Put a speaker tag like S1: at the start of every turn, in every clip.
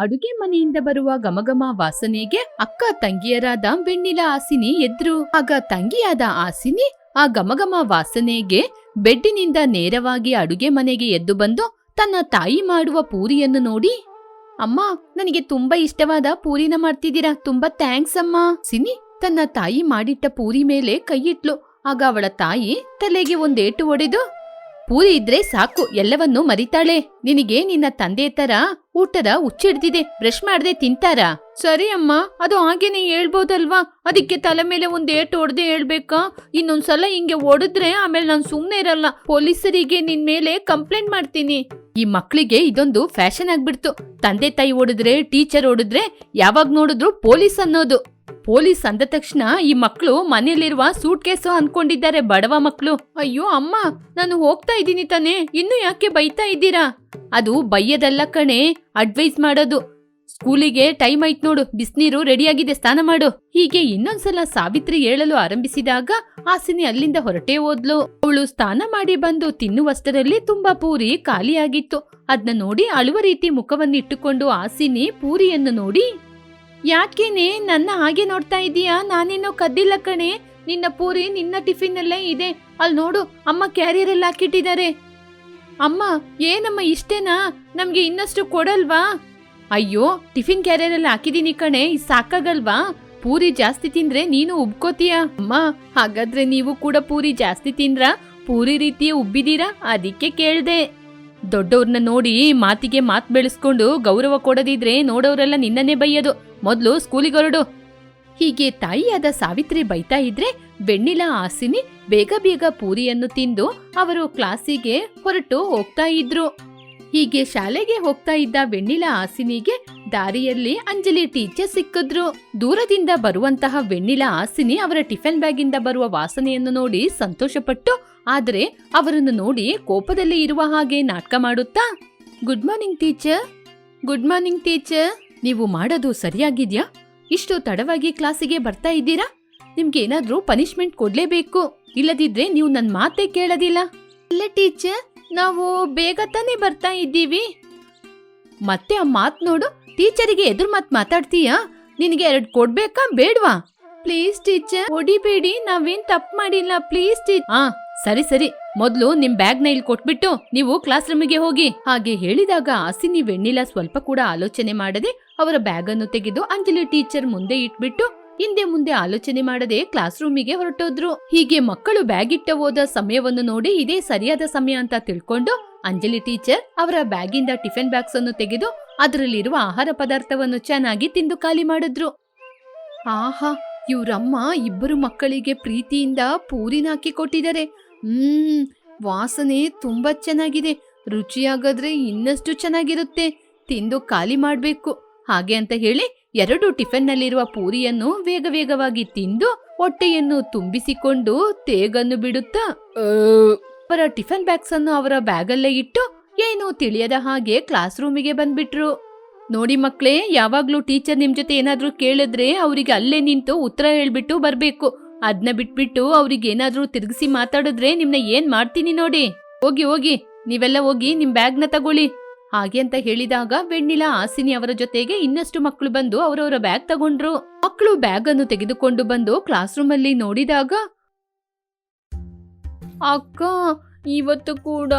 S1: ಅಡುಗೆ ಮನೆಯಿಂದ ಬರುವ ಗಮಗಮ ವಾಸನೆಗೆ ಅಕ್ಕ ತಂಗಿಯರಾದ ಬೆಣ್ಣಿಲ ಆಸಿನಿ ಎದ್ರು. ಆಗ ತಂಗಿಯಾದ ಆಸಿನಿ ಆ ಗಮಗಮ ವಾಸನೆಗೆ ಬೆಡ್ಡಿನಿಂದ ನೇರವಾಗಿ ಅಡುಗೆ ಮನೆಗೆ ಎದ್ದು ಬಂದು ತನ್ನ ತಾಯಿ ಮಾಡುವ ಪೂರಿಯನ್ನು ನೋಡಿ, ಅಮ್ಮ, ನನಗೆ ತುಂಬಾ ಇಷ್ಟವಾದ ಪೂರಿನ ಮಾಡ್ತಿದ್ದೀರಾ? ತುಂಬಾ ಥ್ಯಾಂಕ್ಸ್ ಅಮ್ಮ. ಸಿನಿ ತನ್ನ ತಾಯಿ ಮಾಡಿಟ್ಟ ಪೂರಿ ಮೇಲೆ ಕೈಯಿಟ್ಲು. ಆಗ ಅವಳ ತಾಯಿ ತಲೆಗೆ ಒಂದೇಟು ಒಡೆದು, ಪೂರಿ ಇದ್ರೆ ಸಾಕು, ಎಲ್ಲವನ್ನೂ ಮರಿತಾಳೆ. ನಿನಗೆ ನಿನ್ನ ತಂದೆ ತರ ಊಟದ ಹುಚ್ಚಿಡ್ದಿದೆ ಬ್ರಷ್ ಮಾಡದೆ ತಿಂತಾರಾ? ಸರಿ ಅಮ್ಮ, ಅದು ಹಾಗೇನೆ ಹೇಳ್ಬೋದಲ್ವಾ? ಅದಕ್ಕೆ ತಲೆ ಮೇಲೆ ಒಂದ್ ಏಟು ಹೊಡೆದೇ ಹೇಳ್ಬೇಕಾ? ಇನ್ನೊಂದ್ಸಲ ಹಿಂಗೆ ಹೊಡೆದ್ರೆ ಆಮೇಲೆ ನಾನು ಸುಮ್ಮನೆ ಇರಲ್ಲ. ಪೊಲೀಸರಿಗೆ ನಿನ್ ಮೇಲೆ ಕಂಪ್ಲೇಂಟ್ ಮಾಡ್ತೀನಿ. ಈ ಮಕ್ಕಳಿಗೆ ಇದೊಂದು ಫ್ಯಾಷನ್ ಆಗ್ಬಿಡ್ತು. ತಂದೆ ತಾಯಿ ಹೊಡೆದ್ರೆ ಟೀಚರ್ ಹೊಡೆದ್ರೆ, ಯಾವಾಗ ನೋಡಿದ್ರು ಪೊಲೀಸ್ ಅನ್ನೋದು. ಪೊಲೀಸ್ ಅಂದ ತಕ್ಷಣ ಈ ಮಕ್ಕಳು ಮನೆಯಲ್ಲಿರುವ ಸೂಟ್ ಕೇಸು ಅನ್ಕೊಂಡಿದ್ದಾರೆ ಬಡವ ಮಕ್ಕಳು ಅಯ್ಯೋ ಅಮ್ಮ, ನಾನು ಹೋಗ್ತಾ ಇದ್ದೀನಿ ತಾನೇ, ಇನ್ನು ಯಾಕೆ ಬೈತಾ ಇದ್ದೀರಾ? ಅದು ಬೈಯದಲ್ಲ ಕಣೆ, ಅಡ್ವೈಸ್ ಮಾಡೋದು. ಸ್ಕೂಲಿಗೆ ಟೈಮ್ ಆಯ್ತು ನೋಡು, ಬಿಸ್ನೀರು ರೆಡಿಯಾಗಿದೆ, ಸ್ನಾನ ಮಾಡು. ಹೀಗೆ ಇನ್ನೊಂದ್ಸಲ ಸಾವಿತ್ರಿ ಹೇಳಲು ಆರಂಭಿಸಿದಾಗ ಆಸಿನಿ ಅಲ್ಲಿಂದ ಹೊರಟೇ ಹೋದ್ಲು. ಅವಳು ಸ್ನಾನ ಮಾಡಿ ಬಂದು ತಿನ್ನುವಷ್ಟರಲ್ಲಿ ತುಂಬಾ ಪೂರಿ ಖಾಲಿಯಾಗಿತ್ತು. ಅದನ್ನ ನೋಡಿ ಅಳುವ ರೀತಿ ಮುಖವನ್ನಿಟ್ಟುಕೊಂಡು ಆಸಿನಿ ಪೂರಿಯನ್ನು ನೋಡಿ ಯಾಕೇನೆ ನನ್ನ ಹಾಗೆ ನೋಡ್ತಾ ಇದೀಯಾ? ನಾನೇನೋ ಕದ್ದಿಲ್ಲ ಕಣೆ. ನಿನ್ನ ಪೂರಿ ನಿನ್ನ ಟಿಫಿನ್ ಅಲ್ಲೇ ಇದೆ. ಅಲ್ಲಿ ನೋಡು, ಅಮ್ಮ ಕ್ಯಾರಿಯರ್ ಎಲ್ಲ ಹಾಕಿಟ್ಟಿದ್ದಾರೆ. ಅಮ್ಮ, ಏನಮ್ಮ ಇಷ್ಟೇನಾ? ನಮಗೆ ಇನ್ನಷ್ಟು ಕೊಡಲ್ವಾ? ಅಯ್ಯೋ, ಟಿಫಿನ್ ಕ್ಯಾರಿಯರ್ ಎಲ್ಲ ಹಾಕಿದೀನಿ ಕಣೆ, ಇದ್ ಸಾಕಾಗಲ್ವಾ? ಪೂರಿ ಜಾಸ್ತಿ ತಿಂದ್ರೆ ನೀನು ಉಬ್ಕೋತೀಯ? ಅಮ್ಮ, ಹಾಗಾದ್ರೆ ನೀವು ಕೂಡ ಪೂರಿ ಜಾಸ್ತಿ ತಿಂದ್ರ? ಪೂರಿ ರೀತಿ ಉಬ್ಬಿದೀರಾ? ಅದಕ್ಕೆ ಕೇಳ್ದೆ. ದೊಡ್ಡವ್ರನ್ನ ನೋಡಿ ಮಾತಿಗೆ ಮಾತು ಬೆಳೆಸ್ಕೊಂಡು ಗೌರವ ಕೊಡದಿದ್ರೆ ನೋಡೋರೆಲ್ಲ ನಿನ್ನನ್ನೇ ಬೈಯೋದು. ಮೊದ್ಲು ಸ್ಕೂಲಿಗೆ ಹೊರಡು ಹೀಗೆ ತಾಯಿಯಾದ ಸಾವಿತ್ರಿ ಬೈತಾ ಇದ್ರೆ ಬೆಣ್ಣಿಲ ಆಸಿನಿ ಬೇಗ ಬೇಗ ಪೂರಿಯನ್ನು ತಿಂದು ಅವರು ಕ್ಲಾಸಿಗೆ ಹೊರಟು ಹೋಗ್ತಾ ಇದ್ರು. ಹೀಗೆ ಶಾಲೆಗೆ ಹೋಗ್ತಾ ಇದ್ದ ಬೆಣ್ಣಿಲ ಆಸಿನಿಗೆ ದಾರಿಯಲ್ಲಿ ಅಂಜಲಿ ಟೀಚರ್ ಸಿಕ್ಕಿದ್ರು. ದೂರದಿಂದ ಬರುವಂತಹ ವೆಣ್ಣಿಲ ಆಸಿನಿ ಅವರ ಟಿಫನ್ ಬ್ಯಾಗಿಂದ ಬರುವ ವಾಸನೆಯನ್ನು ನೋಡಿ ಸಂತೋಷಪಟ್ಟು, ಆದರೆ ಅವರನ್ನು ನೋಡಿ ಕೋಪದಲ್ಲಿ ಇರುವ ಹಾಗೆ ನಾಟಕ ಮಾಡುತ್ತಾ? Good morning teacher. Good morning teacher. ನೀವು ಮಾಡೋದು ಸರಿಯಾಗಿದ್ಯಾ? ಇಷ್ಟು ತಡವಾಗಿ ಕ್ಲಾಸಿಗೆ ಬರ್ತಾ ಇದ್ದೀರಾ? ನಿಮ್ಗೆ ಏನಾದ್ರೂ ಪನಿಷ್ಮೆಂಟ್ ಕೊಡ್ಲೇಬೇಕು. ಇಲ್ಲದಿದ್ರೆ ನೀವು ನನ್ ಮಾತೇ ಕೇಳೋದಿಲ್ಲ. ಇಲ್ಲ ಟೀಚರ್ ನಾವು ಬೇಗ ತಾನೇ ಬರ್ತಾ ಇದ್ದೀವಿ. ಮತ್ತೆ ಆ ಮಾತ್ ನೋಡು. ಟೀಚರಿಗೆ ಎದುರು ಮಾತ್ ಮಾತಾಡ್ತೀಯಾ? ನಿನಗೆ ಎರಡು ಕೊಡ್ಬೇಕಾ ಬೇಡ್ವಾ? ಪ್ಲೀಸ್ ಟೀಚರ್ ಹೊಡಿಬೇಡಿ ನಾವೇನ್ ತಪ್ಪು ಮಾಡಿಲ್ಲ. ಪ್ಲೀಸ್ ಟೀಚರ್ ಹಾ ಸರಿ ಸರಿ. ಮೊದ್ಲು ನಿಮ್ ಬ್ಯಾಗ್ನ ಇಲ್ಲಿ ಕೊಟ್ಬಿಟ್ಟು ನೀವು ಕ್ಲಾಸ್ ರೂಮಿಗೆ ಹೋಗಿ. ಹಾಗೆ ಹೇಳಿದಾಗ ಅಸಿನಿ ವೆಣ್ಣಿಲ ಸ್ವಲ್ಪ ಕೂಡ ಆಲೋಚನೆ ಮಾಡದೆ ಅವರ ಬ್ಯಾಗ್ ಅನ್ನು ತೆಗೆದು ಅಂಜಲಿ ಟೀಚರ್ ಮುಂದೆ ಇಟ್ಬಿಟ್ಟು ಹಿಂದೆ ಮುಂದೆ ಆಲೋಚನೆ ಮಾಡದೆ ಕ್ಲಾಸ್ ರೂಮಿಗೆ ಹೊರಟೋದ್ರು. ಹೀಗೆ ಮಕ್ಕಳು ಬ್ಯಾಗ್ ಇಟ್ಟ ಹೋದ ಸಮಯವನ್ನು ನೋಡಿ ಇದೇ ಸರಿಯಾದ ಸಮಯ ಅಂತ ತಿಳ್ಕೊಂಡು ಅಂಜಲಿ ಟೀಚರ್ ಅವರ ಬ್ಯಾಗಿಂದ ಟಿಫಿನ್ ಬ್ಯಾಗ್ಸ್ ಅನ್ನು ತೆಗೆದು ಅದರಲ್ಲಿರುವ ಆಹಾರ ಪದಾರ್ಥವನ್ನು ಚೆನ್ನಾಗಿ ತಿಂದು ಖಾಲಿ ಮಾಡಿದ್ರು. ಆಹಾ, ಇವರಮ್ಮ ಇಬ್ಬರು ಮಕ್ಕಳಿಗೆ ಪ್ರೀತಿಯಿಂದ ಪೂರಿನ ಹಾಕಿ ಕೊಟ್ಟಿದ್ದಾರೆ. ಹ್ಮ್ ವಾಸನೆ ತುಂಬಾ ಚೆನ್ನಾಗಿದೆ. ರುಚಿಯಾಗಾದ್ರೆ ಇನ್ನಷ್ಟು ಚೆನ್ನಾಗಿರುತ್ತೆ. ತಿಂದು ಖಾಲಿ ಮಾಡಬೇಕು. ಹಾಗೆ ಅಂತ ಹೇಳಿ ಎರಡು ಟಿಫನ್ನಲ್ಲಿರುವ ಪೂರಿಯನ್ನು ವೇಗ ವೇಗವಾಗಿ ತಿಂದು ಹೊಟ್ಟೆಯನ್ನು ತುಂಬಿಸಿಕೊಂಡು ತೇಗನ್ನು ಬಿಡುತ್ತಾ ಅವರ ಟಿಫನ್ ಬ್ಯಾಗ್ಸ್ ಅನ್ನು ಅವರ ಬ್ಯಾಗಲ್ಲೇ ಇಟ್ಟು ಏನು ತಿಳಿಯದ ಹಾಗೆ ಕ್ಲಾಸ್ ರೂಮಿಗೆ ಬಂದ್ಬಿಟ್ರು. ನೋಡಿ ಮಕ್ಕಳೇ ಯಾವಾಗ್ಲೂ ಟೀಚರ್ ನಿಮ್ ಜೊತೆ ಏನಾದ್ರೂ ಕೇಳಿದ್ರೆ ಅವರಿಗೆ ಅಲ್ಲೇ ನಿಂತು ಉತ್ತರ ಹೇಳ್ಬಿಟ್ಟು ಬರ್ಬೇಕು. ಅದ್ನ ಬಿಟ್ಬಿಟ್ಟು ಅವ್ರಿಗೆ ಏನಾದ್ರೂ ತಿರುಗಿಸಿ ಮಾತಾಡಿದ್ರೆ ನಿಮ್ನ ಏನ್ ಮಾಡ್ತೀನಿ ನೋಡಿ? ಹೋಗಿ ಹೋಗಿ. ನೀವೆಲ್ಲ ಹೋಗಿ ನಿಮ್ ಬ್ಯಾಗ್ನ ತಗೊಳ್ಳಿ. ಹಾಗೆ ಅಂತ ಹೇಳಿದಾಗ ವೆಣ್ಣಿಲ ಆಸಿನಿ ಅವರ ಜೊತೆಗೆ ಇನ್ನಷ್ಟು ಮಕ್ಕಳು ಬಂದು ಅವರವರ ಬ್ಯಾಗ್ ತಗೊಂಡ್ರು. ಮಕ್ಕಳು ಬ್ಯಾಗ್ ಅನ್ನು ತೆಗೆದುಕೊಂಡು ಬಂದು ಕ್ಲಾಸ್ ರೂಮ್ ಅಲ್ಲಿ ನೋಡಿದಾಗ, ಅಕ್ಕ, ಇವತ್ತು ಕೂಡ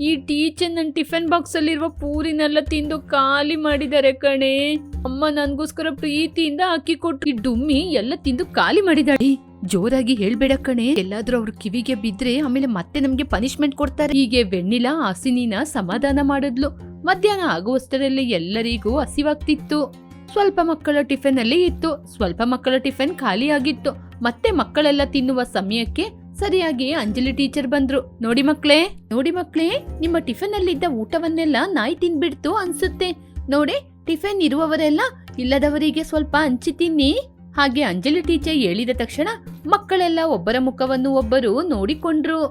S1: ಈ ಟೀಚರ್ ನನ್ನ ಟಿಫನ್ ಬಾಕ್ಸ್ ಅಲ್ಲಿರುವ ಪೂರಿನೆಲ್ಲ ತಿಂದು ಖಾಲಿ ಮಾಡಿದ್ದಾರೆ ಕಣೆ. ಅಮ್ಮ ನನಗೋಸ್ಕರ ಪ್ರೀತಿಯಿಂದ ಅಕ್ಕಿ ಕೊಟ್ಟು ಡುಮ್ಮಿ ಎಲ್ಲ ತಿಂದು ಖಾಲಿ ಮಾಡಿದಾಳೆ ಜೋರಾಗಿ ಹೇಳ್ಬೇಡ ಕಣೆ. ಎಲ್ಲಾದ್ರೂ ಅವ್ರ ಕಿವಿಗೆ ಬಿದ್ರೆ ಆಮೇಲೆ ಮತ್ತೆ ನಮ್ಗೆ ಪನಿಷ್ಮೆಂಟ್ ಕೊಡ್ತಾರೆ. ಹೀಗೆ ವೆಣ್ಣಿಲ, ಹಸಿನಿನ ಸಮಾಧಾನ ಮಾಡಿದ್ಲು. ಮಧ್ಯಾಹ್ನ ಆಗುವಷ್ಟರಲ್ಲಿ ಎಲ್ಲರಿಗೂ ಹಸಿವಾಗ್ತಿತ್ತು. ಸ್ವಲ್ಪ ಮಕ್ಕಳ ಟಿಫಿನ್ ಅಲ್ಲಿ ಇತ್ತು. ಸ್ವಲ್ಪ ಮಕ್ಕಳ ಟಿಫಿನ್ ಖಾಲಿ ಆಗಿತ್ತು. ಮತ್ತೆ ಮಕ್ಕಳೆಲ್ಲ ತಿನ್ನುವ ಸಮಯಕ್ಕೆ ಸರಿಯಾಗಿ ಅಂಜಲಿ ಟೀಚರ್ ಬಂದ್ರು. ನೋಡಿ ಮಕ್ಳೇ ನೋಡಿ ಮಕ್ಳೇ ನಿಮ್ಮ ಟಿಫಿನ್ ಅಲ್ಲಿದ್ದ ಊಟವನ್ನೆಲ್ಲ ನಾಯಿ ತಿನ್ಬಿಡ್ತು ಅನ್ಸುತ್ತೆ. ನೋಡಿ, ಟಿಫಿನ್ ಇರುವವರೆಲ್ಲ ಇಲ್ಲದವರಿಗೆ ಸ್ವಲ್ಪ ಹಂಚಿ ತಿನ್ನಿ. ಹಾಗೆ ಅಂಜಲಿ ಟೀಚರ್ ಹೇಳಿದ ತಕ್ಷಣ ಮಕ್ಕಳೆಲ್ಲ ಒಬ್ಬರ ಮುಖವನ್ನು ಒಬ್ಬರು ನೋಡಿಕೊಂಡ್ರು.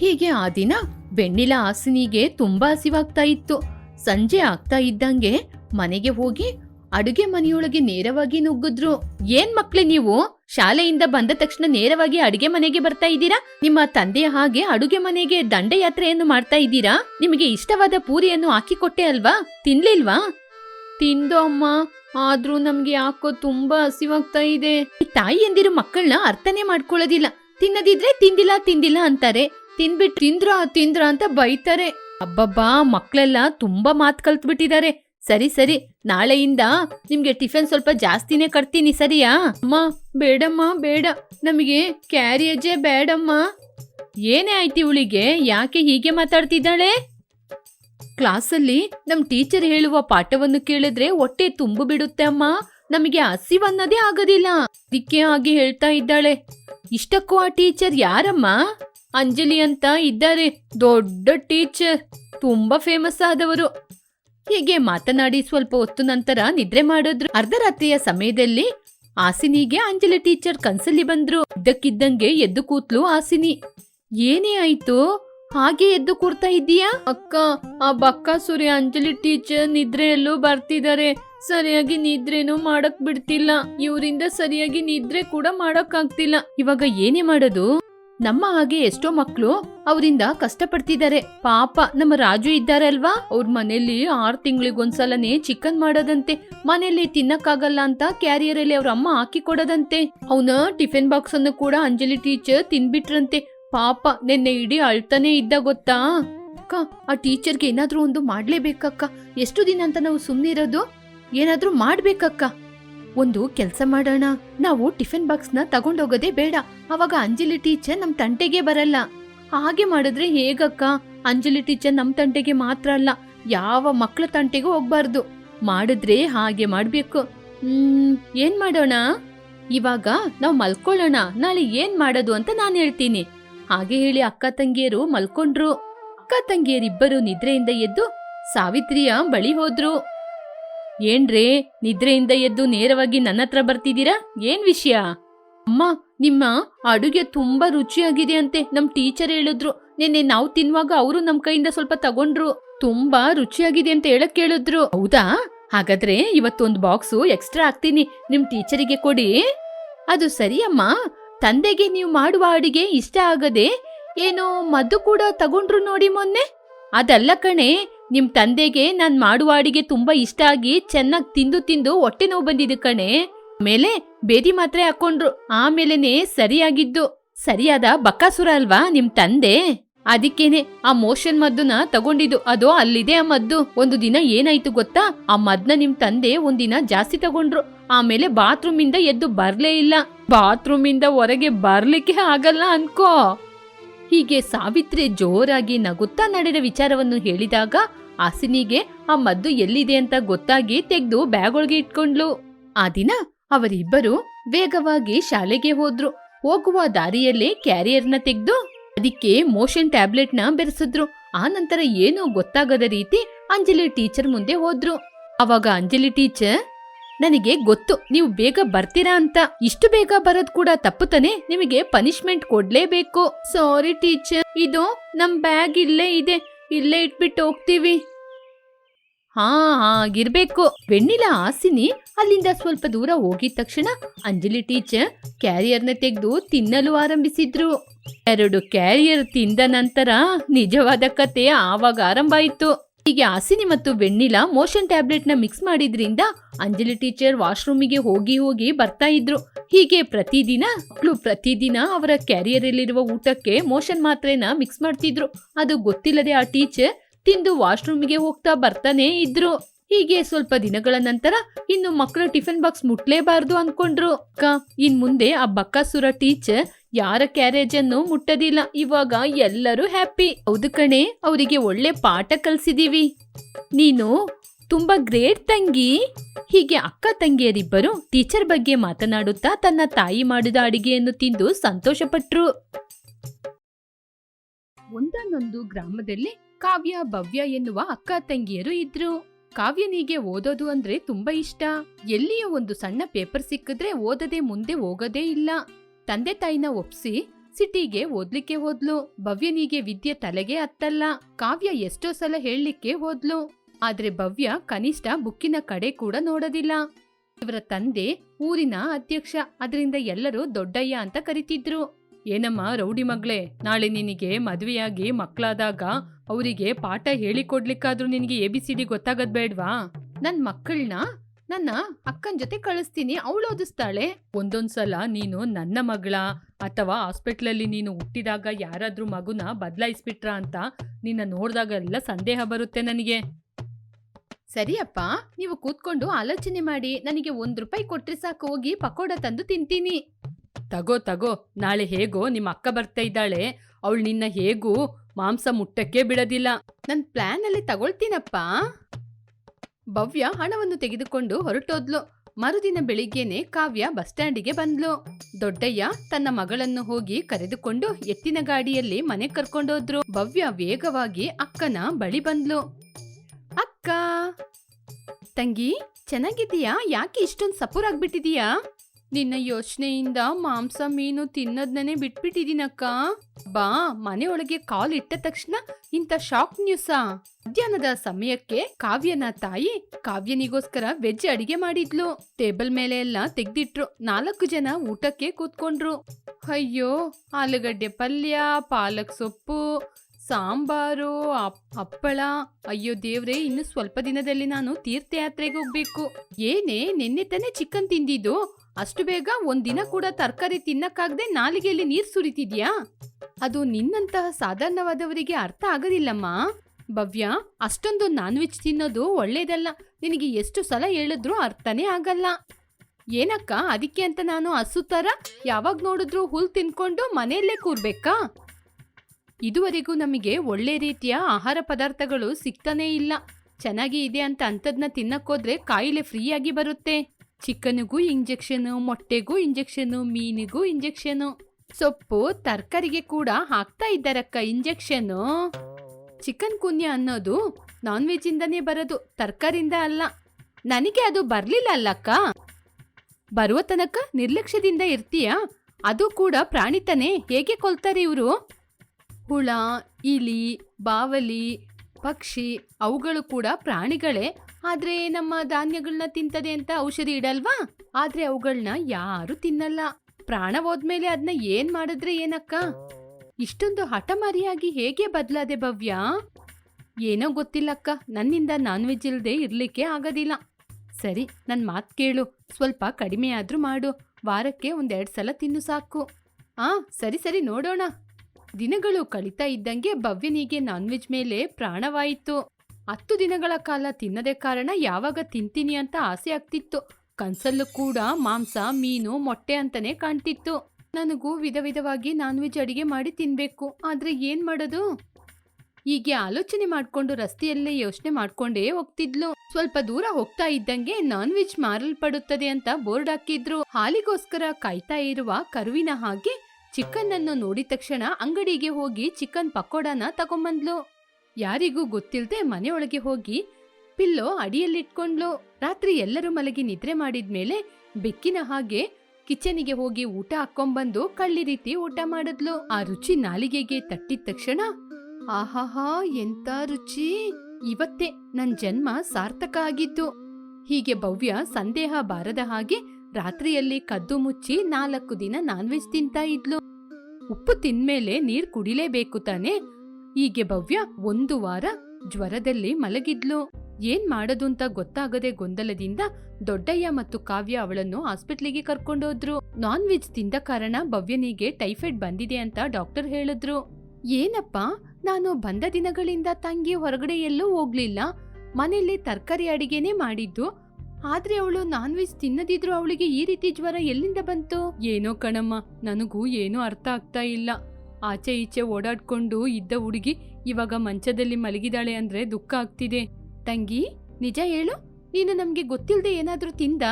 S1: ಹೀಗೆ ಆ ದಿನ ಬೆಣ್ಣಿಲ ಹಾಸಿನಿಗೆ ತುಂಬಾ ಹಸಿವಾಗ್ತಾ ಇತ್ತು. ಸಂಜೆ ಆಗ್ತಾ ಇದ್ದಂಗೆ ಮನೆಗೆ ಹೋಗಿ ಅಡುಗೆ ಮನೆಯೊಳಗೆ ನೇರವಾಗಿ ನುಗ್ಗಿದ್ರು. ಏನ್ ಮಕ್ಳೆ ನೀವು? ಶಾಲೆಯಿಂದ ಬಂದ ತಕ್ಷಣ ನೇರವಾಗಿ ಅಡುಗೆ ಮನೆಗೆ ಬರ್ತಾ ಇದ್ದೀರಾ? ನಿಮ್ಮ ತಂದೆಯ ಹಾಗೆ ಅಡುಗೆ ಮನೆಗೆ ದಂಡಯಾತ್ರೆಯನ್ನು ಮಾಡ್ತಾ ಇದ್ದೀರಾ? ನಿಮಗೆ ಇಷ್ಟವಾದ ಪೂರಿಯನ್ನು ಹಾಕಿಕೊಟ್ಟೆ ಅಲ್ವಾ? ತಿನ್ಲಿಲ್ವಾ? ತಿಂದು ಅಮ್ಮ. ಆದ್ರೂ ನಮ್ಗೆ ಯಾಕೋ ತುಂಬಾ ಹಸಿವಾಗ್ತಾ ಇದೆ. ಈ ತಾಯಿಯಂದಿರು ಮಕ್ಕಳನ್ನ ಅರ್ಥನೆ ಮಾಡ್ಕೊಳ್ಳೋದಿಲ್ಲ. ತಿನ್ನದಿದ್ರೆ ತಿಂದಿಲ್ಲ ತಿಂದಿಲ್ಲ ಅಂತಾರೆ. ತಿನ್ಬಿಟ್ ತಿಂದ್ರ ತಿಂದ್ರ ಅಂತ ಬೈತಾರೆ. ಅಬ್ಬಬ್ಬಾ ಮಕ್ಕಳೆಲ್ಲ ತುಂಬಾ ಮಾತ್ ಬಿಟ್ಟಿದ್ದಾರೆ ಸರಿ ಸರಿ, ನಾಳೆಯಿಂದ ನಿಮ್ಗೆ ಟಿಫನ್ ಸ್ವಲ್ಪ ಜಾಸ್ತಿನೇ ಕಟ್ತೀನಿ, ಸರಿಯಾ? ಅಮ್ಮ, ಬೇಡಮ್ಮ, ಬೇಡ. ನಮಗೆ ಕ್ಯಾರಿಯೇಜೇ ಬೇಡಮ್ಮ. ಏನೇ ಆಯ್ತು ಇವಳಿಗೆ? ಯಾಕೆ ಹೀಗೆ ಮಾತಾಡ್ತಿದ್ದಾಳೆ? ಕ್ಲಾಸಲ್ಲಿ ನಮ್ ಟೀಚರ್ ಹೇಳುವ ಪಾಠವನ್ನು ಕೇಳಿದ್ರೆ ಹೊಟ್ಟೆ ತುಂಬು ಬಿಡುತ್ತೆ ಅಮ್ಮ. ನಮಗೆ ಹಸಿವನ್ನದೇ ಆಗೋದಿಲ್ಲ. ಅದಕ್ಕೆ ಆಗಿ ಹೇಳ್ತಾ ಇದ್ದಾಳೆ. ಇಷ್ಟಕ್ಕೂ ಆ ಟೀಚರ್ ಯಾರಮ್ಮ? ಅಂಜಲಿ ಅಂತ ಇದ್ದಾರೆ. ದೊಡ್ಡ ಟೀಚರ್. ತುಂಬಾ ಫೇಮಸ್ ಆದವರು. ಹೀಗೆ ಮಾತನಾಡಿ ಸ್ವಲ್ಪ ಹೊತ್ತು ನಂತರ ನಿದ್ರೆ ಮಾಡಿದ್ರು. ಅರ್ಧರಾತ್ರಿಯ ಸಮಯದಲ್ಲಿ ಆಸಿನಿಗೆ ಅಂಜಲಿ ಟೀಚರ್ ಕನ್ಸಲ್ಲಿ ಬಂದ್ರು. ಇದ್ದಕ್ಕಿದ್ದಂಗೆ ಎದ್ದು ಕೂತ್ಲು ಆಸಿನಿ ಏನೇ ಆಯ್ತು? ಹಾಗೆ ಎದ್ದು ಕೂರ್ತಾ ಇದೀಯಾ ಅಕ್ಕ, ಆ ಬಕ್ಕ ಸೂರ್ಯ ಅಂಜಲಿ ಟೀಚರ್ ನಿದ್ರೆಯಲ್ಲೂ ಬರ್ತಿದ್ದಾರೆ ಸರಿಯಾಗಿ ನಿದ್ರೆನೂ ಮಾಡಕ್ ಬಿಡ್ತಿಲ್ಲ. ಇವರಿಂದ ಸರಿಯಾಗಿ ನಿದ್ರೆ ಕೂಡ ಮಾಡಕ್ ಆಗ್ತಿಲ್ಲ ಇವಾಗ ಏನೇ ಮಾಡೋದು? ನಮ್ಮ ಹಾಗೆ ಎಷ್ಟೋ ಮಕ್ಳು ಅವರಿಂದ ಕಷ್ಟಪಡ್ತಿದ್ದಾರೆ ಪಾಪ, ನಮ್ಮ ರಾಜು ಇದ್ದಾರೆ ಅಲ್ವಾ ಅವ್ರ ಮನೇಲಿ ಆರ್ ತಿಂಗಳಿಗೊಂದ್ಸಲನೇ ಚಿಕನ್ ಮಾಡೋದಂತೆ. ಮನೇಲಿ ತಿನ್ನಕ್ಕಾಗಲ್ಲ ಅಂತ ಕ್ಯಾರಿಯರ್ ಅಲ್ಲಿ ಅವ್ರ ಅಮ್ಮ ಹಾಕಿ ಕೊಡೋದಂತೆ. ಅವನ ಟಿಫಿನ್ ಬಾಕ್ಸ್ ಅನ್ನು ಕೂಡ ಅಂಜಲಿ ಟೀಚರ್ ತಿನ್ಬಿಟ್ರಂತೆ. ಪಾಪ, ನಿನ್ನೆ ಇಡೀ ಅಳ್ತಾನೆ ಇದ್ದ ಗೊತ್ತಾ? ಅಕ್ಕ, ಆ ಟೀಚರ್ಗೆ ಏನಾದ್ರೂ ಒಂದು ಮಾಡ್ಲೇಬೇಕಕ್ಕ. ಎಷ್ಟು ದಿನ ಅಂತ ನಾವು ಸುಮ್ಮನೆ ಇರೋದು ಏನಾದ್ರೂ ಮಾಡ್ಬೇಕಕ್ಕ. ಒಂದು ಕೆಲಸ ಮಾಡೋಣ. ನಾವು ಟಿಫಿನ್ ಬಾಕ್ಸ್ನ ತಗೊಂಡೋಗೋದೇ ಬೇಡ. ಅವಾಗ ಅಂಜಲಿ ಟೀಚರ್ ನಮ್ ತಂಟೆಗೆ ಬರಲ್ಲ. ಹಾಗೆ ಮಾಡಿದ್ರೆ ಹೇಗಕ್ಕ? ಅಂಜಲಿ ಟೀಚರ್ ನಮ್ ತಂಟೆಗೆ ಮಾತ್ರ ಅಲ್ಲ, ಯಾವ ಮಕ್ಳ ತಂಟೆಗೂ ಹೋಗ್ಬಾರ್ದು. ಮಾಡಿದ್ರೆ ಹಾಗೆ ಮಾಡ್ಬೇಕು. ಹ್ಮ್, ಏನ್ ಮಾಡೋಣ? ಇವಾಗ ನಾವು ಮಲ್ಕೊಳ್ಳೋಣ. ನಾಳೆ ಏನ್ ಮಾಡೋದು ಅಂತ ನಾನು ಹೇಳ್ತೀನಿ. ಹಾಗೆ ಹೇಳಿ ಅಕ್ಕ ತಂಗಿಯರು ಮಲ್ಕೊಂಡ್ರು. ಅಕ್ಕ ತಂಗಿಯರಿಬ್ಬರು ನಿದ್ರೆಯಿಂದ ಎದ್ದು ಸಾವಿತ್ರಿಯ ಬಳಿ ಹೋದ್ರು. ಏನ್ರೇ, ನಿದ್ರೆಯಿಂದ ಎದ್ದು ನೇರವಾಗಿ ನನ್ನ ಹತ್ರ ಬರ್ತಿದ್ದೀರಾ? ಏನ್ ವಿಷಯ? ಅಮ್ಮ, ನಿಮ್ಮ ಅಡುಗೆ ತುಂಬಾ ರುಚಿಯಾಗಿದೆ ಅಂತೆ, ನಮ್ ಟೀಚರ್ ಹೇಳಿದ್ರು. ನಿನ್ನೆ ನಾವು ತಿನ್ನುವಾಗ ಅವರು ನಮ್ ಕೈಯಿಂದ ಸ್ವಲ್ಪ ತಗೊಂಡ್ರು. ತುಂಬಾ ರುಚಿಯಾಗಿದೆ ಅಂತ ಹೇಳಕ್ ಕೇಳಿದ್ರು. ಹೌದಾ? ಹಾಗಾದ್ರೆ ಇವತ್ತೊಂದು ಬಾಕ್ಸು ಎಕ್ಸ್ಟ್ರಾ ಹಾಕ್ತೀನಿ. ನಿಮ್ ಟೀಚರಿಗೆ ಕೊಡಿ. ಅದು ಸರಿ ಅಮ್ಮ. ತಂದೆಗೆ ನೀವು ಮಾಡುವ ಅಡಿಗೆ ಇಷ್ಟ ಆಗದೆ ಏನೋ ಮದ್ದು ಕೂಡ ತಗೊಂಡ್ರು ನೋಡಿ ಮೊನ್ನೆ? ಅದಲ್ಲ ಕಣೆ, ನಿಮ್ ತಂದೆಗೆ ನಾನು ಮಾಡುವ ಅಡಿಗೆ ತುಂಬಾ ಇಷ್ಟ ಆಗಿ ಚೆನ್ನಾಗಿ ತಿಂದು ತಿಂದು ಹೊಟ್ಟೆ ನೋವು ಬಂದಿದ್ದು ಕಣೆ. ಮೇಲೆ ಬೇದಿ ಮಾತ್ರೆ ಹಾಕೊಂಡ್ರು, ಆಮೇಲೆನೆ ಸರಿಯಾಗಿದ್ದು. ಸರಿಯಾದ ಬಕ್ಕಾಸುರ ಅಲ್ವಾ ನಿಮ್ ತಂದೆ? ಅದಕ್ಕೇನೆ ಆ ಮೋಷನ್ ಮದ್ದನ್ನ ತಗೊಂಡಿದ್ದು ಅದು ಅಲ್ಲಿದೆ ಆ ಮದ್ದು. ಒಂದು ದಿನ ಏನಾಯ್ತು ಗೊತ್ತಾ? ಆ ಮದ್ನ ನಿಮ್ ತಂದೆ ಒಂದಿನ ಜಾಸ್ತಿ ತಗೊಂಡ್ರು. ಆಮೇಲೆ ಬಾತ್ರೂಮ್ ಇಂದ ಎದ್ದು ಬರ್ಲೇ ಇಲ್ಲ. ಬಾತ್ರೂಮ್ ಇಂದ ಹೊರಗೆ ಬರ್ಲಿಕ್ಕೆ ಆಗಲ್ಲ ಅನ್ಕೋ. ಹೀಗೆ ಸಾವಿತ್ರಿ ಜೋರಾಗಿ ನಗುತ್ತಾ ನಡೆದ ವಿಚಾರವನ್ನು ಹೇಳಿದಾಗ ಆಸಿನಿಗೆ ಆ ಮದ್ದು ಎಲ್ಲಿದೆ ಅಂತ ಗೊತ್ತಾಗಿ ತೆಗೆದು ಬ್ಯಾಗ್ ಒಳಗೆ ಇಟ್ಕೊಂಡ್ಲು. ಆ ದಿನ ಅವರಿಬ್ಬರು ವೇಗವಾಗಿ ಶಾಲೆಗೆ ಹೋದ್ರು. ಹೋಗುವ ದಾರಿಯಲ್ಲೇ ಕ್ಯಾರಿಯರ್ನ ತೆಗೆದು ಅದಕ್ಕೆ ಮೋಷನ್ ಟ್ಯಾಬ್ಲೆಟ್ನ ಬೆರೆಸಿದ್ರು. ಆ ನಂತರ ಏನೋ ಗೊತ್ತಾಗದ ರೀತಿ ಅಂಜಲಿ ಟೀಚರ್ ಮುಂದೆ ಹೋದ್ರು. ಅವಾಗ ಅಂಜಲಿ ಟೀಚರ್, ನನಗೆ ಗೊತ್ತು, ನೀವು ಬೇಗ ಬರ್ತೀರಾ ಅಂತ. ಇಷ್ಟು ಬೇಗ ಬರೋದ್ ಕೂಡ ತಪ್ಪು ತಾನೆ? ನಿಮಗೆ ಪನಿಷ್ಮೆಂಟ್ ಕೊಡ್ಲೇಬೇಕು. ಸಾರಿ ಟೀಚರ್, ಇದು ನಮ್ ಬ್ಯಾಗ್ ಇಲ್ಲೇ ಇದೆ. ಇಲ್ಲೇ ಇಟ್ಬಿಟ್ಟು ಹೋಗ್ತೀವಿ. ಹಾ ಹಾಗಿರ್ಬೇಕು ವೆಣ್ಣಿಲ ಆಸಿನಿ ಅಲ್ಲಿಂದ ಸ್ವಲ್ಪ ದೂರ ಹೋಗಿದ ತಕ್ಷಣ ಅಂಜಲಿ ಟೀಚರ್ ಕ್ಯಾರಿಯರ್ನ ತೆಗೆದು ತಿನ್ನಲು ಆರಂಭಿಸಿದ್ರು. ಎರಡು ಕ್ಯಾರಿಯರ್ ತಿಂದ ನಂತರ ನಿಜವಾದ ಕತೆ ಆವಾಗ ಆರಂಭ ಆಯಿತು. ಹೀಗೆ ಆಸಿನಿ ಮತ್ತು ಬೆಣ್ಣಿಲ ಮೋಷನ್ ಟ್ಯಾಬ್ಲೆಟ್ನ ಮಿಕ್ಸ್ ಮಾಡಿದ್ರಿಂದ ಅಂಜಲಿ ಟೀಚರ್ ವಾಶ್ರೂಮಿಗೆ ಹೋಗಿ ಹೋಗಿ ಬರ್ತಾ ಇದ್ರು. ಹೀಗೆ ಪ್ರತಿದಿನ ಮಕ್ಕಳು ಪ್ರತಿದಿನ ಅವರ ಕ್ಯಾರಿಯರಲ್ಲಿರುವ ಊಟಕ್ಕೆ ಮೋಷನ್ ಮಾತ್ರೆನ ಮಿಕ್ಸ್ ಮಾಡ್ತಿದ್ರು. ಅದು ಗೊತ್ತಿಲ್ಲದೆ ಆ ಟೀಚರ್ ತಿಂದು ವಾಶ್ರೂಮ್ಗೆ ಹೋಗ್ತಾ ಬರ್ತಾನೆ ಇದ್ರು. ಹೀಗೆ ಸ್ವಲ್ಪ ದಿನಗಳ ನಂತರ ಇನ್ನು ಮಕ್ಕಳು ಟಿಫಿನ್ ಬಾಕ್ಸ್ ಮುಟ್ಲೇಬಾರ್ದು ಅನ್ಕೊಂಡ್ರು. ಅಕ್ಕ, ಇನ್ ಮುಂದೆ ಆ ಬಕ್ಕಾಸುರ ಟೀಚರ್ ಯಾರ ಕ್ಯಾರೇಜ್ ಅನ್ನು ಮುಟ್ಟದಿಲ್ಲ. ಇವಾಗ ಎಲ್ಲರೂ ಹ್ಯಾಪಿ. ಹೌದು ಕಣೆ, ಅವರಿಗೆ ಒಳ್ಳೆ ಪಾಠ ಕಲ್ಸಿದೀವಿ. ನೀನು ತುಂಬಾ ಗ್ರೇಟ್ ತಂಗಿ. ಹೀಗೆ ಅಕ್ಕ ತಂಗಿಯರಿಬ್ಬರು ಟೀಚರ್ ಬಗ್ಗೆ ಮಾತನಾಡುತ್ತಾ ತನ್ನ ತಾಯಿ ಮಾಡಿದ ಅಡಿಗೆಯನ್ನು ತಿಂದು ಸಂತೋಷಪಟ್ರು. ಒಂದಾನೊಂದು ಗ್ರಾಮದಲ್ಲಿ ಕಾವ್ಯ, ಭವ್ಯ ಎನ್ನುವ ಅಕ್ಕ ತಂಗಿಯರು ಇದ್ರು. ಕಾವ್ಯನಿಗೆ ಓದೋದು ಅಂದ್ರೆ ತುಂಬಾ ಇಷ್ಟ. ಎಲ್ಲಿಯೋ ಒಂದು ಸಣ್ಣ ಪೇಪರ್ ಸಿಕ್ಕಿದ್ರೆ ಓದದೆ ಮುಂದೆ ಹೋಗೋದೇ ಇಲ್ಲ. ತಂದೆ ತಾಯಿನ ಒಪ್ಸಿ ಸಿಟಿಗೆ ಓದ್ಲಿಕ್ಕೆ ಹೋದ್ಲು. ಭವ್ಯನಿಗೆ ವಿದ್ಯೆ ತಲೆಗೆ ಹತ್ತಲ್ಲ. ಕಾವ್ಯ ಎಷ್ಟೋ ಸಲ ಹೇಳಲಿಕ್ಕೆ ಹೋದ್ಲು. ಆದ್ರೆ ಭವ್ಯ ಕನಿಷ್ಠ ಬುಕ್ಕಿನ ಕಡೆ ಕೂಡ ನೋಡೋದಿಲ್ಲ. ಇವರ ತಂದೆ ಊರಿನ ಅಧ್ಯಕ್ಷ. ಅದರಿಂದ ಎಲ್ಲರೂ ದೊಡ್ಡಯ್ಯ ಅಂತ ಕರಿತಿದ್ರು. ಏನಮ್ಮ ರೌಡಿ ಮಗ್ಳೆ, ನಾಳೆ ನಿನಗೆ ಮದುವೆಯಾಗಿ ಮಕ್ಕಳಾದಾಗ ಅವರಿಗೆ ಪಾಠ ಹೇಳಿಕೊಡ್ಲಿಕ್ಕಾದ್ರೂ ನಿನಗೆ ಎ ಬಿ ಸಿ ಡಿ ಗೊತ್ತಾಗದ್ ಬೇಡ್ವಾ? ನನ್ ಮಕ್ಕಳನ್ನ ನನ್ನ ಅಕ್ಕನ ಜೊತೆ ಕಳಿಸ್ತೀನಿ, ಅವಳು ಓದಿಸ್ತಾಳೆ. ಒಂದೊಂದ್ಸಲ ನೀನು ನನ್ನ ಮಗಳ ಅಥವಾ ಹಾಸ್ಪಿಟ್ಲಲ್ಲಿ ನೀನು ಹುಟ್ಟಿದಾಗ ಯಾರಾದ್ರೂ ಮಗುನ ಬದಲಾಯಿಸ್ಬಿಟ್ರ ಅಂತ ನಿನ್ನ ನೋಡಿದಾಗೆಲ್ಲ ಸಂದೇಹ ಬರುತ್ತೆ ನನಗೆ. ಸರಿಯಪ್ಪ ನೀವು ಕೂತ್ಕೊಂಡು ಆಲೋಚನೆ ಮಾಡಿ, ನನಗೆ ಒಂದ್ ರೂಪಾಯಿ ಕೊಟ್ರೆ ಸಾಕು, ಹೋಗಿ ಪಕೋಡ ತಂದು ತಿಂತೀನಿ. ತಗೋ ತಗೋ ನಾಳೆ ಹೇಗೋ ನಿಮ್ಮ ಅಕ್ಕ ಬರ್ತಾ ಇದ್ದಾಳೆ. ಅವಳು ನಿನ್ನ ಹೇಗೂ ಮಾಂಸ ಮುಟ್ಟಕ್ಕೆ ಬಿಡೋದಿಲ್ಲ. ನನ್ನ ಪ್ಲಾನ್ ಅಲ್ಲಿ ತಗೊಳ್ತೀನಪ್ಪ. ಭವ್ಯ ಹಣವನ್ನು ತೆಗೆದುಕೊಂಡು ಹೊರಟೋದ್ಲು. ಮರುದಿನ ಬೆಳಿಗ್ಗೆನೆ ಕಾವ್ಯ ಬಸ್ ಸ್ಟ್ಯಾಂಡಿಗೆ ಬಂದ್ಲು. ದೊಡ್ಡಯ್ಯ ತನ್ನ ಮಗಳನ್ನು ಹೋಗಿ ಕರೆದುಕೊಂಡು ಎತ್ತಿನ ಗಾಡಿಯಲ್ಲಿ ಮನೆ ಕರ್ಕೊಂಡೋದ್ರು. ಭವ್ಯ ವೇಗವಾಗಿ ಅಕ್ಕನ ಬಳಿ ಬಂದ್ಲು. ಅಕ್ಕ! ತಂಗಿ ಚೆನ್ನಾಗಿದ್ದೀಯಾ? ಯಾಕೆ ಇಷ್ಟೊಂದು ಸಪೂರಾಗ್ಬಿಟ್ಟಿದೀಯಾ? ನಿನ್ನ ಯೋಚನೆಯಿಂದ ಮಾಂಸ ಮೀನು ತಿನ್ನೋದ್ನೇ ಬಿಟ್ಬಿಟ್ಟಿದ್ದೀನಕ್ಕ. ಬಾ, ಮನೆಯೊಳಗೆ ಕಾಲ್ ಇಟ್ಟ ತಕ್ಷಣ ಇಂಥ ಶಾಕ್ ನ್ಯೂಸಾ ಮಧ್ಯಾಹ್ನದ ಸಮಯಕ್ಕೆ ಕಾವ್ಯನ ತಾಯಿ ಕಾವ್ಯನಿಗೋಸ್ಕರ ವೆಜ್ ಅಡಿಗೆ ಮಾಡಿದ್ಲು. ಟೇಬಲ್ ಮೇಲೆ ಎಲ್ಲ ತೆಗ್ದಿಟ್ರು. ನಾಲ್ಕು ಜನ ಊಟಕ್ಕೆ ಕೂತ್ಕೊಂಡ್ರು. ಅಯ್ಯೋ, ಆಲೂಗಡ್ಡೆ ಪಲ್ಯ, ಪಾಲಕ್ ಸೊಪ್ಪು, ಸಾಂಬಾರು ಹಪ್ಪಳ. ಅಯ್ಯೋ ದೇವ್ರೆ, ಇನ್ನು ಸ್ವಲ್ಪ ದಿನದಲ್ಲಿ ನಾನು ತೀರ್ಥಯಾತ್ರೆಗೆ ಹೋಗ್ಬೇಕು. ಏನೇ, ನಿನ್ನೆ ತಾನೇ ಚಿಕನ್ ತಿಂದಿದ್ದು. ಅಷ್ಟು ಬೇಗ ಒಂದಿನ ಕೂಡ ತರಕಾರಿ ತಿನ್ನಕ್ಕಾಗದೆ ನಾಲಿಗೆಯಲ್ಲಿ ನೀರ್ ಸುರಿತಿದ್ಯಾ? ಅದು ನಿನ್ನಂತಹ ಸಾಧಾರಣವಾದವರಿಗೆ ಅರ್ಥ ಆಗೋದಿಲ್ಲಮ್ಮ. ಭವ್ಯ, ಅಷ್ಟೊಂದು ನಾನ್ ವೆಜ್ ತಿನ್ನೋದು ಒಳ್ಳೇದಲ್ಲ. ನಿನಗೆ ಎಷ್ಟು ಸಲ ಹೇಳಿದ್ರೂ ಅರ್ಥನೇ ಆಗಲ್ಲ. ಏನಕ್ಕ, ಅದಕ್ಕೆ ಅಂತ ನಾನು ಹಸು ಥರ ಯಾವಾಗ ನೋಡಿದ್ರು ಹುಲ್ ತಿನ್ಕೊಂಡು ಮನೆಯಲ್ಲೇ ಕೂರ್ಬೇಕಾ? ಇದುವರೆಗೂ ನಮಗೆ ಒಳ್ಳೆ ರೀತಿಯ ಆಹಾರ ಪದಾರ್ಥಗಳು ಸಿಗ್ತಾನೇ ಇಲ್ಲ. ಚೆನ್ನಾಗಿ ಇದೆ ಅಂತ ಅಂಥದ್ನ ತಿನ್ನಕ್ಕೋದ್ರೆ ಕಾಯಿಲೆ ಫ್ರೀಯಾಗಿ ಬರುತ್ತೆ. ಚಿಕನ್ಗೂ ಇಂಜೆಕ್ಷನು, ಮೊಟ್ಟೆಗೂ ಇಂಜೆಕ್ಷನು, ಮೀನಿಗೂ ಇಂಜೆಕ್ಷನು. ಸೊಪ್ಪು, ತರಕಾರಿಗೆ ಕೂಡ ಹಾಕ್ತಾ ಇದ್ದಾರಕ್ಕ ಇಂಜೆಕ್ಷನು. ಚಿಕನ್ ಕುನ್ಯ ಅನ್ನೋದು ನಾನ್ ವೆಜ್ ಇಂದನೇ ಬರೋದು ತರಕಾರಿಂದ ಅಲ್ಲ. ನನಗೆ ಅದು ಬರ್ಲಿಲ್ಲ ಅಲ್ಲಕ್ಕ. ಬರುವ ತನಕ ನಿರ್ಲಕ್ಷ್ಯದಿಂದ ಇರ್ತೀಯ? ಅದು ಕೂಡ ಪ್ರಾಣಿತನೇ ಹೇಗೆ ಕೊಲ್ತಾರೆ ಇವರು? ಹುಳ, ಇಲಿ, ಬಾವಲಿ, ಪಕ್ಷಿ, ಅವುಗಳು ಕೂಡ ಪ್ರಾಣಿಗಳೇ. ಆದ್ರೆ ನಮ್ಮ ಧಾನ್ಯಗಳನ್ನ ತಿಂತದೆ ಅಂತ ಔಷಧಿ ಇಡಲ್ವಾ? ಆದ್ರೆ ಅವುಗಳನ್ನ ಯಾರು ತಿನ್ನಲ್ಲ. ಪ್ರಾಣ ಹೋದ್ಮೇಲೆ ಅದನ್ನ ಏನ್ ಮಾಡಿದ್ರೆ ಏನಕ್ಕ? ಇಷ್ಟೊಂದು ಹಠಮಾರಿಯಾಗಿ ಹೇಗೆ ಬದಲಾದೆ ಭವ್ಯ? ಏನೋ ಗೊತ್ತಿಲ್ಲಕ್ಕ, ನನ್ನಿಂದ ನಾನ್ ವೆಜ್ ಇಲ್ದೆ ಇರ್ಲಿಕ್ಕೆ ಆಗೋದಿಲ್ಲ. ಸರಿ, ನನ್ ಮಾತು ಕೇಳು. ಸ್ವಲ್ಪ ಕಡಿಮೆ ಮಾಡು. ವಾರಕ್ಕೆ ಒಂದೆರಡು ಸಲ ತಿನ್ನು ಸಾಕು. ಆ, ಸರಿ ಸರಿ, ನೋಡೋಣ. ದಿನಗಳು ಕಳೀತಾ ಇದ್ದಂಗೆ ಭವ್ಯನಿಗೆ ನಾನ್ ವೆಜ್ ಮೇಲೆ ಪ್ರಾಣವಾಯಿತು. ಹತ್ತು ದಿನಗಳ ಕಾಲ ತಿನ್ನದೆ ಕಾರಣ ಯಾವಾಗ ತಿಂತೀನಿ ಅಂತ ಆಸೆ ಆಗ್ತಿತ್ತು. ಕನ್ಸಲ್ಲೂ ಕೂಡ ಮಾಂಸ, ಮೀನು, ಮೊಟ್ಟೆ ಅಂತಾನೆ ಕಾಣ್ತಿತ್ತು. ನನಗೂ ವಿಧ ವಿಧವಾಗಿ ನಾನ್ ವೆಜ್ ಅಡಿಗೆ ಮಾಡಿ ತಿನ್ಬೇಕು. ಆದ್ರೆ ಏನ್ ಮಾಡೋದು? ಹೀಗೆ ಆಲೋಚನೆ ಮಾಡ್ಕೊಂಡು ರಸ್ತೆಯಲ್ಲೇ ಯೋಚನೆ ಮಾಡ್ಕೊಂಡೇ ಹೋಗ್ತಿದ್ಲು. ಸ್ವಲ್ಪ ದೂರ ಹೋಗ್ತಾ ಇದ್ದಂಗೆ ನಾನ್ ವೆಜ್ ಮಾರಲ್ಪಡುತ್ತದೆ ಅಂತ ಬೋರ್ಡ್ ಹಾಕಿದ್ರು. ಹಾಲಿಗೋಸ್ಕರ ಕಾಯ್ತಾ ಇರುವ ಕರುವಿನ ಹಾಗೆ ಚಿಕನ್ ಅನ್ನು ನೋಡಿದ ತಕ್ಷಣ ಅಂಗಡಿಗೆ ಹೋಗಿ ಚಿಕನ್ ಪಕೋಡಾನ ತಗೊಂಬಂದ್ಲು. ಯಾರಿಗೂ ಗೊತ್ತಿಲ್ಲದೆ ಮನೆಯೊಳಗೆ ಹೋಗಿ ಪಿಲ್ಲೋ ಅಡಿಯಲ್ಲಿಟ್ಕೊಂಡ್ಲು. ರಾತ್ರಿ ಎಲ್ಲರೂ ಮಲಗಿ ನಿದ್ರೆ ಮಾಡಿದ್ಮೇಲೆ ಬೆಕ್ಕಿನ ಹಾಗೆ ಕಿಚನಿಗೆ ಹೋಗಿ ಊಟ ಹಾಕೊಂಬಂದು ಕಳ್ಳಿ ರೀತಿ ಊಟ ಮಾಡಿದ್ಲು. ಆ ರುಚಿ ನಾಲಿಗೆಗೆ ತಟ್ಟಿದ ತಕ್ಷಣ, ಆಹಾಹಾ, ಎಂತ ರುಚಿ? ಇವತ್ತೇ ನನ್ ಜನ್ಮ ಸಾರ್ಥಕ ಆಗಿತ್ತು ಹೀಗೆ ಭವ್ಯ ಸಂದೇಹ ಬಾರದ ಹಾಗೆ ರಾತ್ರಿಯಲ್ಲಿ ಕದ್ದು ಮುಚ್ಚಿ ನಾಲ್ಕು ದಿನ ನಾನ್ ವೆಜ್ ತಿಂತಾ ಇದ್ಲು. ಉಪ್ಪು ತಿಂದ್ಮೇಲೆ ನೀರ್ ಕುಡಿಲೇಬೇಕು ತಾನೆ? ಹೀಗೆ ಭವ್ಯ ಒಂದು ವಾರ ಜ್ವರದಲ್ಲಿ ಮಲಗಿದ್ಲು. ಏನ್ ಅಂತ ಗೊತ್ತಾಗದೆ ಗೊಂದಲದಿಂದ ದೊಡ್ಡಯ್ಯ ಮತ್ತು ಕಾವ್ಯ ಅವಳನ್ನು ಹಾಸ್ಪಿಟ್ಲಿಗೆ ಕರ್ಕೊಂಡೋದ್ರು ನಾನ್ ವೆಜ್ ತಿಂದ ಕಾರಣ ಭವ್ಯನಿಗೆ ಟೈಫಾಯ್ಡ್ ಬಂದಿದೆ ಅಂತ ಡಾಕ್ಟರ್ ಹೇಳಿದ್ರು. ಏನಪ್ಪ, ನಾನು ಬಂದ ದಿನಗಳಿಂದ ತಂಗಿ ಹೊರಗಡೆ ಎಲ್ಲೂ ಹೋಗ್ಲಿಲ್ಲ. ಮನೆಯಲ್ಲಿ ತರಕಾರಿ ಅಡಿಗೆನೆ ಮಾಡಿದ್ದು. ಆದ್ರೆ ಅವಳು ನಾನ್ ವೆಜ್ ತಿನ್ನದಿದ್ರು ಅವಳಿಗೆ ಈ ರೀತಿ ಜ್ವರ ಎಲ್ಲಿಂದ ಬಂತು? ಏನೋ ಕಣಮ್ಮ, ನನಗೂ ಏನೂ ಅರ್ಥ ಆಗ್ತಾ ಇಲ್ಲ. ಆಚೆ ಈಚೆ ಓಡಾಡ್ಕೊಂಡು ಇದ್ದ ಹುಡುಗಿ ಇವಾಗ ಮಂಚದಲ್ಲಿ ಮಲಗಿದಾಳೆ ಅಂದ್ರೆ ದುಃಖ ಆಗ್ತಿದೆ. ತಂಗಿ, ನಿಜ ಹೇಳು? ನೀನು ನಮ್ಗೆ ಗೊತ್ತಿಲ್ಲದೆ ಏನಾದ್ರೂ ತಿಂದ?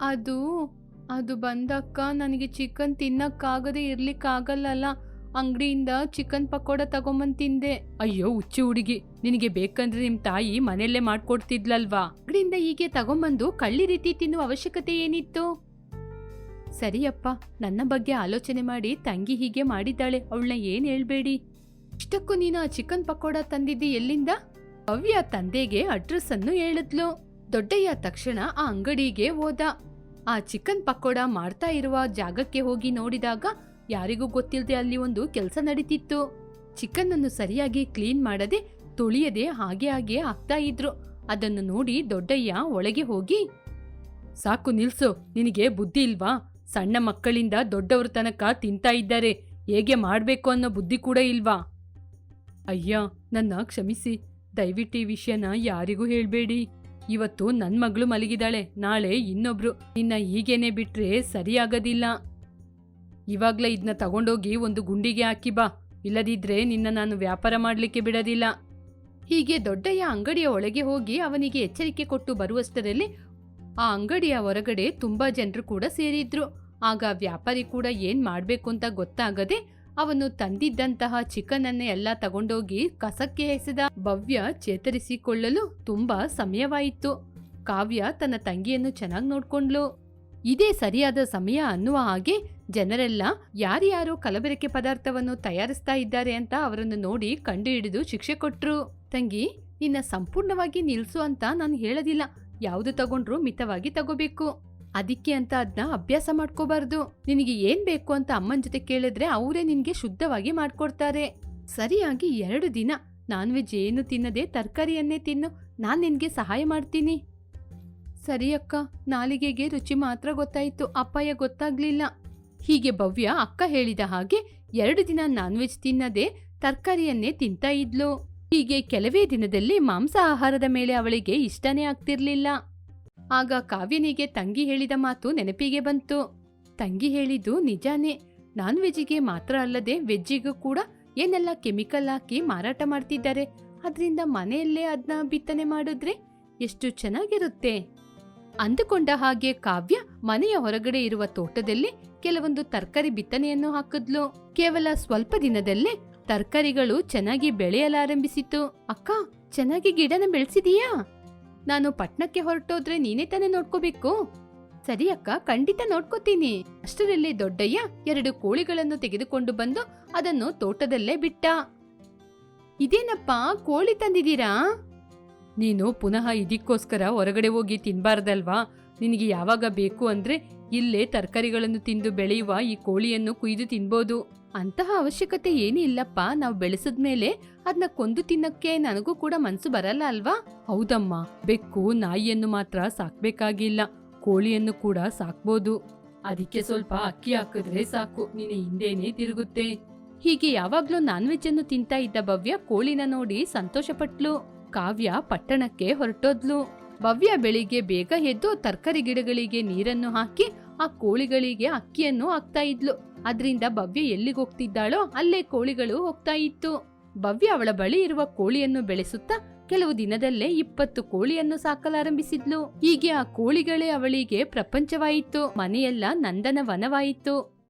S1: ಅದು ಅದು ಬಂದಕ್ಕ, ನನಗೆ ಚಿಕನ್ ತಿನ್ನಕ್ಕಾಗದೆ ಇರ್ಲಿಕ್ಕಾಗಲ್ಲಲ್ಲ. ಅಂಗಡಿಯಿಂದ ಚಿಕನ್ ಪಕೋಡ ತಗೊಂಬಂದ್ ತಿಂದೆ. ಅಯ್ಯೋ, ಹುಚ್ಚು ಹುಡುಗಿ, ನಿನಗೆ ಬೇಕಂದ್ರೆ ನಿಮ್ ತಾಯಿ ಮನೆಯಲ್ಲೇ ಮಾಡ್ಕೊಡ್ತಿದ್ಲಲ್ವಾ? ಅಂಗಡಿಯಿಂದ ಹೀಗೆ ತಗೊಂಬಂದು ಕಳ್ಳಿ ರೀತಿ ತಿನ್ನುವ ಅವಶ್ಯಕತೆ ಏನಿತ್ತು? ಸರಿಯಪ್ಪ, ನನ್ನ ಬಗ್ಗೆ ಆಲೋಚನೆ ಮಾಡಿ ತಂಗಿ ಹೀಗೆ ಮಾಡಿದ್ದಾಳೆ, ಅವಳನ್ನ ಏನ್ ಹೇಳ್ಬೇಡಿ? ಇಷ್ಟಕ್ಕೂ ನೀನು ಆ ಚಿಕನ್ ಪಕೋಡ ತಂದಿದ್ದಿ ಎಲ್ಲಿಂದ? ಭವ್ಯ ತಂದೆಗೆ ಅಡ್ರೆಸ್ ಅನ್ನು ಹೇಳಿದ್ಲು. ದೊಡ್ಡಯ್ಯ ತಕ್ಷಣ ಆ ಅಂಗಡಿಗೆ ಹೋದ. ಆ ಚಿಕನ್ ಪಕೋಡ ಮಾಡ್ತಾ ಇರುವ ಜಾಗಕ್ಕೆ ಹೋಗಿ ನೋಡಿದಾಗ ಯಾರಿಗೂ ಗೊತ್ತಿಲ್ಲದೆ ಅಲ್ಲಿ ಒಂದು ಕೆಲಸ ನಡೀತಿತ್ತು. ಚಿಕನ್ ಅನ್ನು ಸರಿಯಾಗಿ ಕ್ಲೀನ್ ಮಾಡದೆ ತುಳಿಯದೆ ಹಾಗೆ ಹಾಗೆ ಆಗ್ತಾ ಇದ್ರು. ಅದನ್ನು ನೋಡಿ ದೊಡ್ಡಯ್ಯ ಒಳಗೆ ಹೋಗಿ, ಸಾಕು ನಿಲ್ಸು, ನಿನಗೆ ಬುದ್ಧಿ ಇಲ್ವಾ? ಸಣ್ಣ ಮಕ್ಕಳಿಂದ ದೊಡ್ಡವ್ರ ತನಕ ತಿಂತಾ ಇದ್ದಾರೆ. ಹೇಗೆ ಮಾಡಬೇಕು ಅನ್ನೋ ಬುದ್ಧಿ ಕೂಡ ಇಲ್ವಾ? ಅಯ್ಯ, ನನ್ನ ಕ್ಷಮಿಸಿ. ದಯವಿಟ್ಟು ಈ ವಿಷಯನ ಯಾರಿಗೂ ಹೇಳಬೇಡಿ. ಇವತ್ತು ನನ್ನ ಮಗಳು ಮಲಗಿದಾಳೆ. ನಾಳೆ ಇನ್ನೊಬ್ರು. ನಿನ್ನ ಹೀಗೇನೆ ಬಿಟ್ರೆ ಸರಿಯಾಗೋದಿಲ್ಲ. ಇವಾಗಲೇ ಇದನ್ನ ತಗೊಂಡೋಗಿ ಒಂದು ಗುಂಡಿಗೆ ಹಾಕಿ ಬಾ. ಇಲ್ಲದಿದ್ರೆ ನಿನ್ನ ನಾನು ವ್ಯಾಪಾರ ಮಾಡಲಿಕ್ಕೆ ಬಿಡೋದಿಲ್ಲ. ಹೀಗೆ ದೊಡ್ಡಯ್ಯ ಅಂಗಡಿಯ ಒಳಗೆ ಹೋಗಿ ಅವನಿಗೆ ಎಚ್ಚರಿಕೆ ಕೊಟ್ಟು ಬರುವಷ್ಟರಲ್ಲಿ ಆ ಅಂಗಡಿಯ ಹೊರಗಡೆ ತುಂಬಾ ಜನರು ಕೂಡ ಸೇರಿದ್ರು. ಆಗ ವ್ಯಾಪಾರಿ ಕೂಡ ಏನ್ ಮಾಡ್ಬೇಕು ಅಂತ ಗೊತ್ತಾಗದೆ ಅವನು ತಂದಿದ್ದಂತಹ ಚಿಕನ್ ಅನ್ನೇ ಎಲ್ಲ ತಗೊಂಡೋಗಿ ಕಸಕ್ಕೆ ಎಸೆದ ಭವ್ಯ ಚೇತರಿಸಿಕೊಳ್ಳಲು ತುಂಬಾ ಸಮಯವಾಯಿತು. ಕಾವ್ಯ ತನ್ನ ತಂಗಿಯನ್ನು ಚೆನ್ನಾಗಿ ನೋಡ್ಕೊಂಡ್ಲು. ಇದೇ ಸರಿಯಾದ ಸಮಯ ಅನ್ನುವ ಹಾಗೆ ಜನರೆಲ್ಲ ಯಾರ್ಯಾರು ಕಲಬೆರಕೆ ಪದಾರ್ಥವನ್ನು ತಯಾರಿಸ್ತಾ ಇದ್ದಾರೆ ಅಂತ ಅವರನ್ನು ನೋಡಿ ಕಂಡು ಹಿಡಿದು ಶಿಕ್ಷೆ ಕೊಟ್ರು. ತಂಗಿ, ನಿನ್ನ ಸಂಪೂರ್ಣವಾಗಿ ನಿಲ್ಸು ಅಂತ ನಾನು ಹೇಳೋದಿಲ್ಲ. ಯಾವುದು ತಗೊಂಡ್ರು ಮಿತವಾಗಿ ತಗೋಬೇಕು. ಅದಕ್ಕೆ ಅಂತ ಅದನ್ನ ಅಭ್ಯಾಸ ಮಾಡ್ಕೋಬಾರ್ದು. ನಿನಗೆ ಏನ್ ಬೇಕು ಅಂತ ಅಮ್ಮನ ಜೊತೆ ಕೇಳಿದ್ರೆ ಅವರೇ ನಿನ್ಗೆ ಶುದ್ಧವಾಗಿ ಮಾಡ್ಕೊಡ್ತಾರೆ. ಸರಿಯಾಗಿ ಎರಡು ದಿನ ನಾನ್ ವೆಜ್ ಏನು ತಿನ್ನದೆ ತರಕಾರಿಯನ್ನೇ ತಿನ್ನು. ನಾನ್ ನಿನ್ಗೆ ಸಹಾಯ ಮಾಡ್ತೀನಿ. ಸರಿ ಅಕ್ಕ, ನಾಲಿಗೆಗೆ ರುಚಿ ಮಾತ್ರ ಗೊತ್ತಾಯಿತು. ಅಪ್ಪಯ್ಯ ಗೊತ್ತಾಗ್ಲಿಲ್ಲ. ಹೀಗೆ ಭವ್ಯ ಅಕ್ಕ ಹೇಳಿದ ಹಾಗೆ ಎರಡು ದಿನ ನಾನ್ ವೆಜ್ ತಿನ್ನದೆ ತರಕಾರಿಯನ್ನೇ ತಿಂತಾ ಇದ್ಲು. ಹೀಗೆ ಕೆಲವೇ ದಿನದಲ್ಲಿ ಮಾಂಸ ಆಹಾರದ ಮೇಲೆ ಅವಳಿಗೆ ಇಷ್ಟನೇ ಆಗ್ತಿರ್ಲಿಲ್ಲ. ಆಗ ಕಾವ್ಯನಿಗೆ ತಂಗಿ ಹೇಳಿದ ಮಾತು ನೆನಪಿಗೆ ಬಂತು. ತಂಗಿ ಹೇಳಿದ್ದು ನಿಜಾನೇ. ನಾನ್ ವೆಜ್ಜಿಗೆ ಮಾತ್ರ ಅಲ್ಲದೆ ವೆಜ್ಜಿಗೂ ಕೂಡ ಏನೆಲ್ಲ ಕೆಮಿಕಲ್ ಹಾಕಿ ಮಾರಾಟ ಮಾಡ್ತಿದ್ದಾರೆ. ಅದರಿಂದ ಮನೆಯಲ್ಲೇ ಅದನ್ನ ಬಿತ್ತನೆ ಮಾಡಿದ್ರೆ ಎಷ್ಟು ಚೆನ್ನಾಗಿರುತ್ತೆ. ಅಂದುಕೊಂಡ ಹಾಗೆ ಕಾವ್ಯ ಮನೆಯ ಹೊರಗಡೆ ಇರುವ ತೋಟದಲ್ಲಿ ಕೆಲವೊಂದು ತರಕಾರಿ ಬಿತ್ತನೆಯನ್ನು ಹಾಕಿದ್ಲು. ಕೇವಲ ಸ್ವಲ್ಪ ದಿನದಲ್ಲೇ ತರಕಾರಿಗಳು ಚೆನ್ನಾಗಿ ಬೆಳೆಯಲಾರಂಭಿಸಿತು ಅಕ್ಕ, ಚೆನ್ನಾಗಿ ಗಿಡನ ಬೆಳೆಸಿದೀಯಾ? ನಾನು ಪಟ್ನಕ್ಕೆ ಹೊರಟೋದ್ರೆ ನೀನೇ ತಾನೇ ನೋಡ್ಕೋಬೇಕು. ಸರಿ ಅಕ್ಕ, ಖಂಡಿತ ನೋಡ್ಕೋತೀನಿ. ಅಷ್ಟರಲ್ಲಿ ದೊಡ್ಡಯ್ಯ ಎರಡು ಕೋಳಿಗಳನ್ನು ತೆಗೆದುಕೊಂಡು ಬಂದು ಅದನ್ನು ತೋಟದಲ್ಲೇ ಬಿಟ್ಟ. ಇದೇನಪ್ಪ, ಕೋಳಿ ತಂದಿದ್ದೀರಾ? ನೀನು ಪುನಃ ಇದಕ್ಕೋಸ್ಕರ ಹೊರಗಡೆ ಹೋಗಿ ತಿನ್ಬಾರ್ದಲ್ವಾ? ನಿನಗೆ ಯಾವಾಗ ಬೇಕು ಅಂದ್ರೆ ಇಲ್ಲೇ ತರಕಾರಿಗಳನ್ನು ತಿಂದು ಬೆಳೆಯುವ ಈ ಕೋಳಿಯನ್ನು ಕುಯ್ದು ತಿನ್ಬೋದು. ಅಂತಹ ಅವಶ್ಯಕತೆ ಏನೂ ಇಲ್ಲಪ್ಪ. ನಾವು ಬೆಳೆಸಿದ್ಮೇಲೆ ಅದನ್ನ ಕೊಂದು ತಿನ್ನಕ್ಕೆ ನನಗೂ ಕೂಡ ಮನ್ಸು ಬರಲ್ಲ ಅಲ್ವಾ? ಹೌದಮ್ಮ. ಬೆಕ್ಕು, ನಾಯಿಯನ್ನು ಮಾತ್ರ ಸಾಕ್ಬೇಕಾಗಿಲ್ಲ. ಕೋಳಿಯನ್ನು ಕೂಡ ಸಾಕ್ಬೋದು. ಅದಕ್ಕೆ ಸ್ವಲ್ಪ ಅಕ್ಕಿ ಹಾಕಿದ್ರೆ ಸಾಕು. ನಿನ್ನ ಹಿಂದೇನೆ ತಿರುಗುತ್ತೆ. ಹೀಗೆ ಯಾವಾಗ್ಲೂ ನಾನ್ ವೆಜ್ ಅನ್ನು ತಿಂತಾ ಇದ್ದ ಭವ್ಯ ಕೋಳಿನ ನೋಡಿ ಸಂತೋಷಪಟ್ಲು. ಕಾವ್ಯ ಪಟ್ಟಣಕ್ಕೆ ಹೊರಟೋದ್ಲು. ಭವ್ಯ ಬೆಳಿಗ್ಗೆ ಬೇಗ ಎದ್ದು ತರಕಾರಿ ಗಿಡಗಳಿಗೆ ನೀರನ್ನು ಹಾಕಿ ಆ ಕೋಳಿಗಳಿಗೆ ಅಕ್ಕಿಯನ್ನು ಹಾಕ್ತಾ ಇದ್ಲು. ಅದರಿಂದ ಭವ್ಯ ಎಲ್ಲಿಗೆ ಹೋಗ್ತಿದ್ದಾಳೋ ಅಲ್ಲೇ ಕೋಳಿಗಳು ಹೋಗ್ತಾ ಇತ್ತು. ಭವ್ಯ ಅವಳ ಬಳಿ ಇರುವ ಕೋಳಿಯನ್ನು ಬೆಳೆಸುತ್ತಾ ಕೆಲವು ದಿನದಲ್ಲೇ ಇಪ್ಪತ್ತು ಕೋಳಿಯನ್ನು ಸಾಕಲಾರಂಭಿಸಿದ್ಲು. ಹೀಗೆ ಆ ಕೋಳಿಗಳೇ ಅವಳಿಗೆ ಪ್ರಪಂಚವಾಯಿತು. ಮನೆಯೆಲ್ಲ ನಂದನ ವನವಾಯಿತು